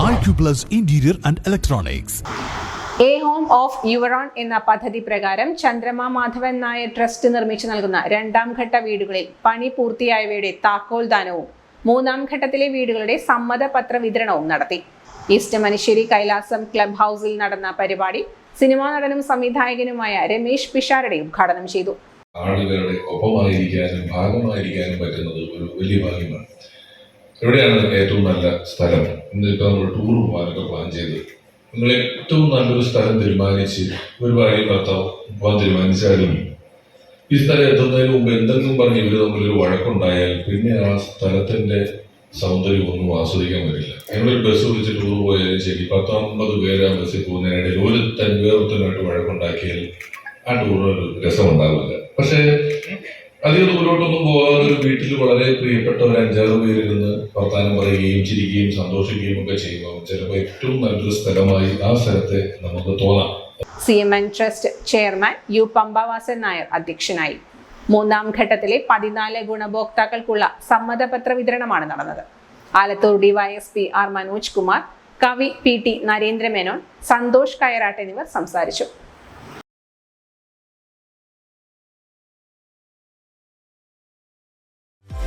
Acuplus Interior and Electronics. A home of your own എന്ന പദ്ധതി പ്രകാരം ചന്ദ്രമ മാധവൻ നായർ ട്രസ്റ്റ് നിർമ്മിച്ചു നൽകുന്ന രണ്ടാം ഘട്ട വീടുകളിൽ പണി പൂർത്തിയായവയുടെ താക്കോൽ ദാനവും മൂന്നാം ഘട്ടത്തിലെ വീടുകളുടെ സമ്മതപത്ര വിതരണവും നടത്തി. ഈസ്റ്റ് മനുശ്ശേരി കൈലാസം ക്ലബ് ഹൗസിൽ നടന്ന പരിപാടി സിനിമാ നടനും സംവിധായകനുമായ രമേശ് പിഷാരടെ ഉദ്ഘാടനം ചെയ്തു. ആളുകളുടെ ഒപ്പമായിരിക്കാനും ഭാഗമായിരിക്കാനും പറ്റുന്നത് ഒരു വലിയ ഭാഗ്യമാണ്. എവിടെയാണ് ഏറ്റവും നല്ല സ്ഥലം? ഇന്നിപ്പോൾ നമ്മൾ ടൂർ പോകാനൊക്കെ പ്ലാൻ ചെയ്ത്. നിങ്ങൾ ഏറ്റവും നല്ലൊരു സ്ഥലം തീരുമാനിച്ച് ഒരു വഴി ഭർത്താവ് പോകാൻ തീരുമാനിച്ചാലും ഈ സ്ഥലം എത്തുന്നതിന് മുമ്പ് എന്തെങ്കിലും പറഞ്ഞ് ഇവർ തമ്മിലൊരു വഴക്കുണ്ടായാൽ പിന്നെ ആ സ്ഥലത്തിന്റെ സൗന്ദര്യം ഒന്നും ആസ്വദിക്കാൻ പറ്റില്ല. ഞങ്ങളൊരു ബസ് വിളിച്ച് ടൂർ പോയാലും ശരി പത്തൊമ്പത് പേര് ആ ബസ്സിൽ പോകുന്നതിനിടയിൽ ഒരുത്തൻ വേറൊരുത്തനായിട്ട് വഴക്കുണ്ടാക്കിയാൽ ആ ഒരു രസമുണ്ടാവില്ല. പക്ഷേ അധികം ദൂരോട്ടൊന്നും പോകാതെ ഒരു വീട്ടിൽ വളരെ പ്രിയപ്പെട്ട ഒരു അഞ്ചാറ് പേരിരുന്ന് വർത്താനം പറയുകയും ചിരിക്കുകയും സന്തോഷിക്കുകയും ഒക്കെ ചെയ്യുമ്പോൾ ചിലപ്പോൾ ഏറ്റവും നല്ലൊരു സ്ഥലമായി ആ സ്ഥലത്തെ നമുക്ക് തോന്നാം. C M N trust chairman U Pampavasan Nair അധ്യക്ഷനായി. മൂന്നാം ഘട്ടത്തിലെ പതിനാല് ഗുണഭോക്താക്കൾക്കുള്ള സമ്മതപത്ര വിതരണമാണ് നടന്നത്. ആലത്തൂർ ഡിവൈഎസ്പി ആർ മനോജ് കുമാർ കവി പി ടി നരേന്ദ്രമേനോൻ സന്തോഷ് കയറാട്ട് എന്നിവർ സംസാരിച്ചു.